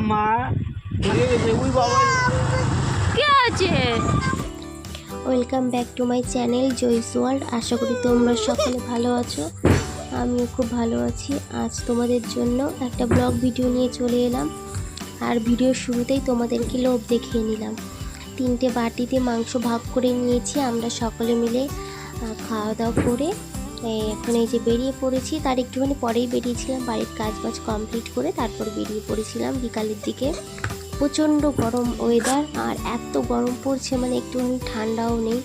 জামা ভরে গেছে উই বাবা। কি আছে? Welcome back to my channel Joy's world আশা করি তোমরা সকলে ভালো আছো। আমিও খুব ভালো আছি। আজ তোমাদের জন্য একটা ব্লগ ভিডিও নিয়ে চলে এলাম। আর ভিডিওর শুরুতেই তোমাদেরকে লোভ দেখিয়ে নিলাম। তিনটে বাটিতে মাংস ভাগ করে নিয়েছি আমরা সকলে মিলে খাওয়া দাওয়া করে এখন এই যে বেরিয়ে পড়েছি, তার একটুখানি পরেই বেরিয়েছিলাম, বাড়ির কাজ বাজ কমপ্লিট করে তারপর বেরিয়ে পড়েছিলাম বিকালের দিকে। প্রচণ্ড গরম ওয়েদার আর এত গরম পড়ছে মানে একটুখানি ঠান্ডাও নেই।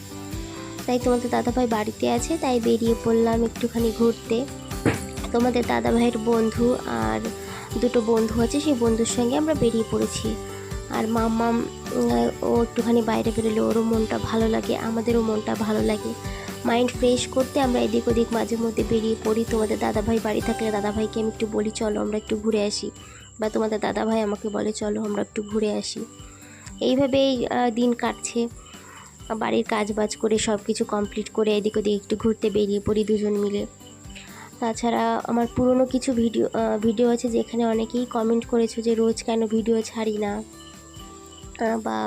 তাই তোমাদের দাদাভাই বাড়িতে আছে, তাই বেরিয়ে পড়লাম একটুখানি ঘুরতে। তোমাদের দাদাভাইয়ের বন্ধু আর দুটো বন্ধু আছে, সেই বন্ধুর সঙ্গে আমরা বেরিয়ে পড়েছি। আর মাম্মাম, ও একটুখানি বাইরে বেরোলে ওরও মনটা ভালো লাগে, আমাদেরও মনটা ভালো লাগে। মাইন্ড ফ্রেশ করতে আমরা এদিক ওদিক মাঝে মধ্যে বেরিয়ে পড়ি। তোমাদের দাদাভাই বাড়ি থাকলে দাদাভাইকে আমি একটু বলি, চলো আমরা একটু ঘুরে আসি। বা তোমাদের দাদাভাই আমাকে বলে, চলো আমরা একটু ঘুরে আসি। এইভাবেই দিন কাটছে। বাড়ির কাজ বাজ করে সব কিছু কমপ্লিট করে এদিক ওদিক একটু ঘুরতে বেরিয়ে পড়ি দুজন মিলে। তাছাড়া আমার পুরনো কিছু ভিডিও ভিডিও আছে যেখানে অনেকেই কমেন্ট করেছ যে, রোজ কেন ভিডিও ছাড়ি না? বা,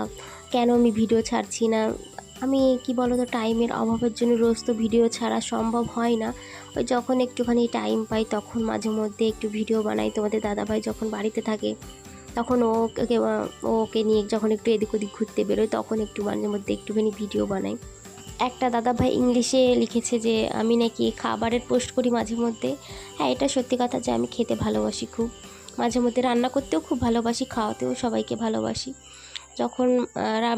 কেন আমি ভিডিও ছাড়ছি না? আমি, কি বলো তো টাইমের অভাবের জন্য রোজ তো ভিডিও ছাড়া সম্ভব হয় না। ওই যখন একটুখানি টাইম পাই, তখন মাঝে মধ্যে একটু ভিডিও বানাই। তোমাদের দাদাভাই যখন বাড়িতে থাকে, তখন ওকে ওকে নিয়ে যখন একটু এদিক ওদিক ঘুরতে বেরোয়, তখন একটু মাঝে মধ্যে একটুখানি ভিডিও বানাই। একটা দাদাভাই ইংলিশে লিখেছে যে, আমি নাকি খাবারের পোস্ট করি মাঝে মধ্যে। হ্যাঁ এটা সত্যি কথা যে, আমি খেতে ভালোবাসি খুব। মাঝে মধ্যে রান্না করতেও খুব ভালোবাসি, খাওয়াতেও সবাইকে ভালোবাসি। যখন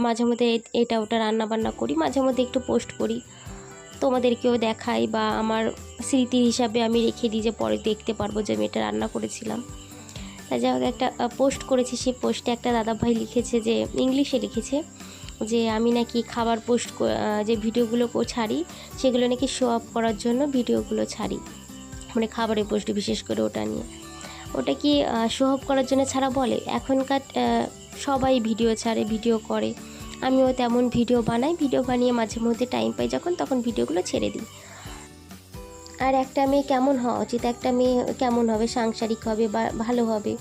মাঝে মধ্যে এটা ওটা রান্না বান্না করি, মাঝে মধ্যে একটু পোস্ট করি। তোমাদেরকেও দেখাই বা আমার স্মৃতির হিসাবে আমি রেখে দিই যে পরে দেখতে পারব যে আমি এটা রান্না করেছিলাম। তা যাই হোক, একটা পোস্ট করেছি, সেই পোস্টে একটা দাদাভাই লিখেছে যে, ইংলিশে লিখেছে যে, আমি নাকি খাবার পোস্ট যে ভিডিওগুলো ছাড়ি, সেগুলো নাকি শো আপ করার জন্য ভিডিওগুলো ছাড়ি। মানে খাবারের পোস্ট বিশেষ করে ওটা নিয়ে। ওটা কি শো আপ করার জন্য ছাড়া বলে? এখনকার সবাই ভিডিও ছাড়ে, ভিডিও করে। আমিও তেমন ভিডিও বানাই, ভিডিও বানিয়ে মাঝে মধ্যে টাইম পাই যখন, তখন ভিডিওগুলো ছেড়ে দিই। আর একটা মেয়ে কেমন হওয়া উচিত? একটা মেয়ে কেমন হবে? সাংসারিক হবে বা ভালো হবে?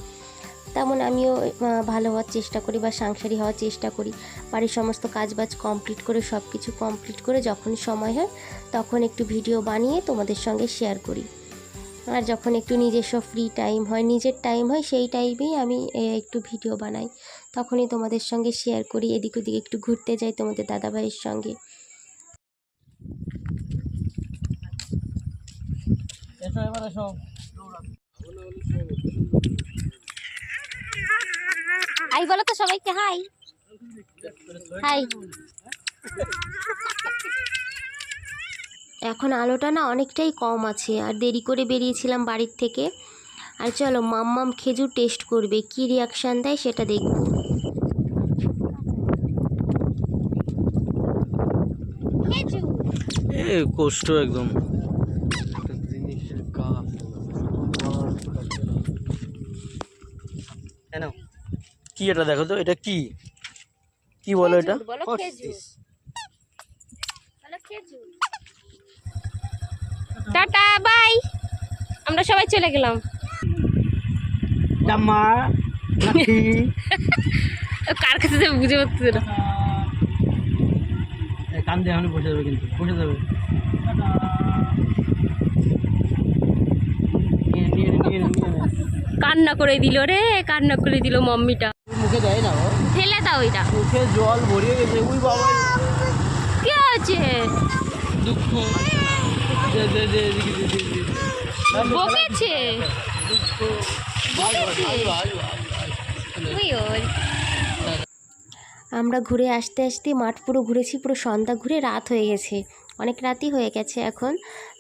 তেমন আমিও ভালো হওয়ার চেষ্টা করি বা সাংসারিক হওয়ার চেষ্টা করি। বাড়ির সমস্ত কাজবাজ কমপ্লিট করে সব কিছু কমপ্লিট করে যখন সময় হয়, তখন একটু ভিডিও বানিয়ে তোমাদের সঙ্গে শেয়ার করি। আর যখন একটু নিজস্ব ফ্রি টাইম হয় নিজের টাইম হয় সেই টাইমেই আমি এ, একটু ভিডিও বানাই। তখনই তোমাদের সঙ্গে শেয়ার করি এদিক ওদিক একটু ঘুরতে যাই তোমাদের দাদাভাইয়ের সঙ্গে। হাই বলো তো সবাইকে হাই হাই এখন আলোটা না অনেকটাই কম আছে আর দেরি করে বেরিয়েছিলাম বাড়ির থেকে। আর চলো মাম্মাম খেজুর টেস্ট করবে কি রিয়াকশান দেয় সেটা দেখব। এ কষ্ট একদম। কি এটা দেখো তো এটা কি? কি বলো এটা? বলো খেজুর। বলো খেজুর। Tata bye. আমরা সবাই চলে গেলাম। কার কাছে যাবে বুঝে পারতেছে না। কান দিয়ে এখন বসে যাবে কিন্তু বসে যাবে। কান্না করে দিল রে কান্না করে দিল মাম্মিটা। মুখে দেয় না ফেলে দাও ওইটা মুখে জল ভরিয়ে গেছে উই বাবা। কি আছে দুঃখ। বকেছে আমরা ঘুরে আসতে আসতে মাঠ পুরো ঘুরেছি পুরো সন্ধ্যা ঘুরে রাত হয়ে গেছে। অনেক রাতই হয়ে গেছে এখন।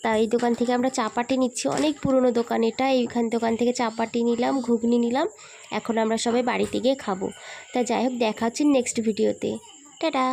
তা এই দোকান থেকে আমরা চাপাটি নিচ্ছি। অনেক পুরনো দোকান এটা। এইখান দোকান থেকে চাপাটি নিলাম ঘুগনি নিলাম। এখন আমরা সবাই বাড়িতে গিয়ে খাব। তা যাই হোক দেখা হচ্ছে নেক্সট ভিডিওতে টাটা।